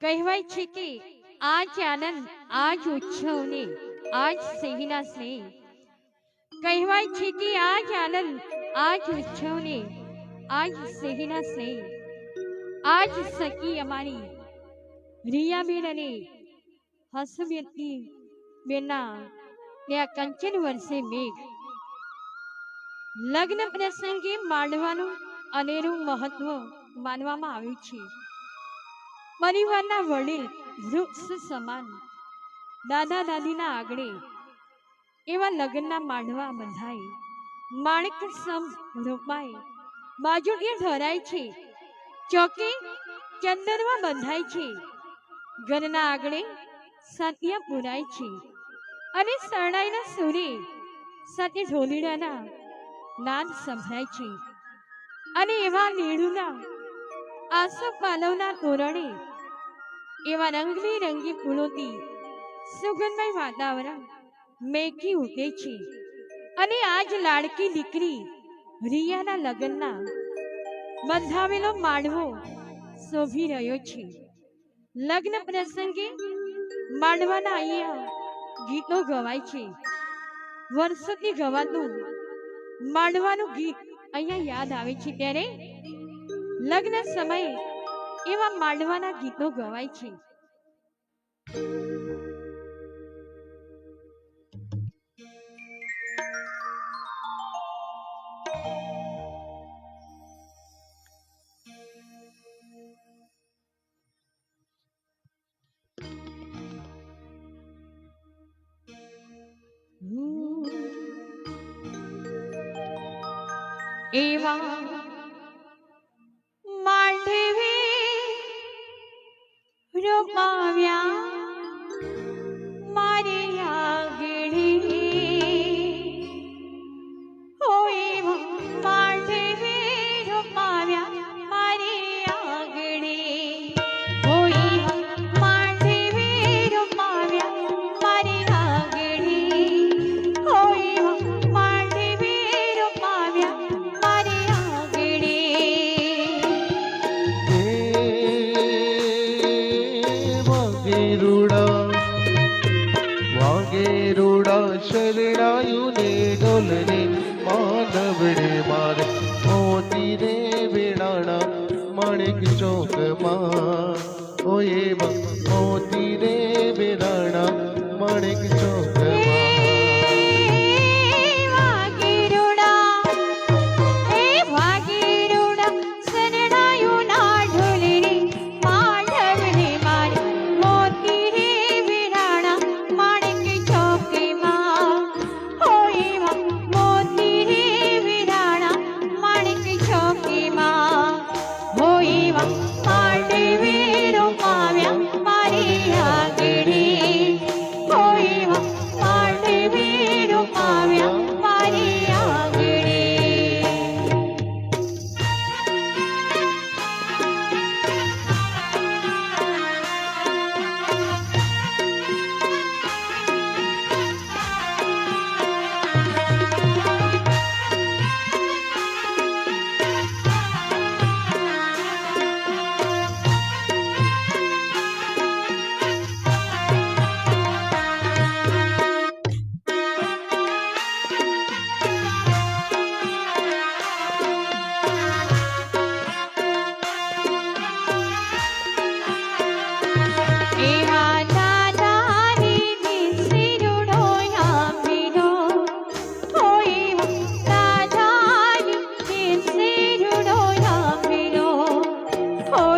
કહેવાય છે કે આજ આનંદ, આજ ઉત્સવને, આજ સિંહના સ્નેહ. કહેવાય છે કે આજ આનંદ, આજ ઉત્સવને, આજ સિંહના સ્નેહ. આજ સખી અમારી રિયાબેન અને હસબેનની બેના ને આ કંચન વર્ષે મેઘ. લગ્ન પ્રસંગે માંડવાનું અનેરું મહત્વ માનવામાં આવ્યું છે. પરિવારના વડીલ વૃક્ષ સમાન દાદા દાદીના આગળે એવા લગ્નના માંડવા બંધાય. માણેક સમ રોપાય. બાજુડીએ ઢરાય છે. ચોકી ચંદનમાં બંધાય છે. ઘરના આગળે સાતિયા પુરાય છે. અને શરણાઈના સૂરે સાથે ઢોલીડાના નાદ સંભળાય છે. અને એવા નીડુના આસો પાલવના તોરણે એવા રંગબેરંગી રંગી ફૂલોથી સુગંધમય વાતાવરણ મેઘી ઉઠે છે. અને આજ લાડકી દીકરી રિયાના લગ્નના બંધાવેલો માંડવો શોભી રહ્યો છે. લગ્ન પ્રસંગે માંડવાના અહીંયા ગીતો ગવાય છે. વર્ષોથી ગવાતું માંડવાનું ગીત અહીંયા યાદ આવે છે ત્યારે લગ્ન સમયે એવા માંડવાના ગીતો ગવાય છે. એવા રોપાવ્યા મારે વાગેરુડા વાગેરુડા શરણાયુને ડોલરે માનવડે મારે મોતી રે વેળાણા માણેક ચોકમાં. ઓએ મોતી રે વેળાણા માણેક ચોકમાં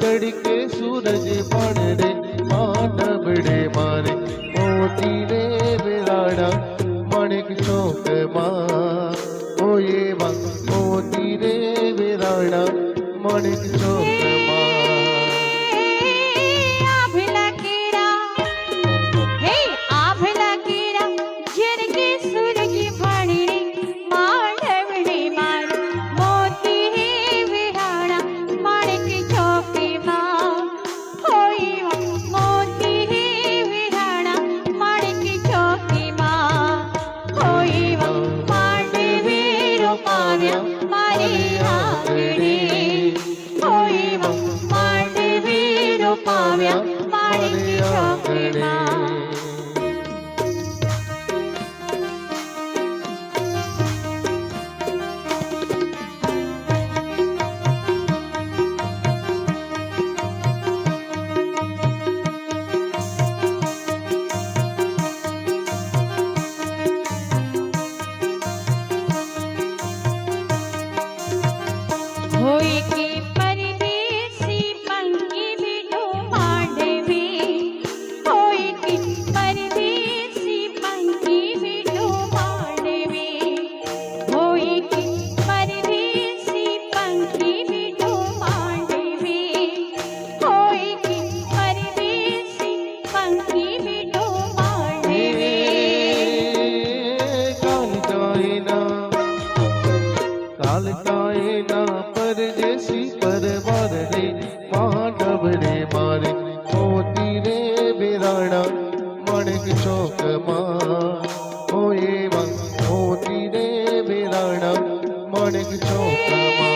તડકે સૂરજ પણ રે માનવડે મારે. મોતી રે વેરાણા માણેક ચોકમાં. ઓ એવા મોતી રે બિરાડા મણિક ચોક ચોકમાં. 去吧 લાલકાએ ના પર જેસી પરવાર રે માનવ રે મારે મોતી રે બિરાણા મણક ચોકમાં. હોય એવા મોતી રે બિરાણા મણક ચોકમાં.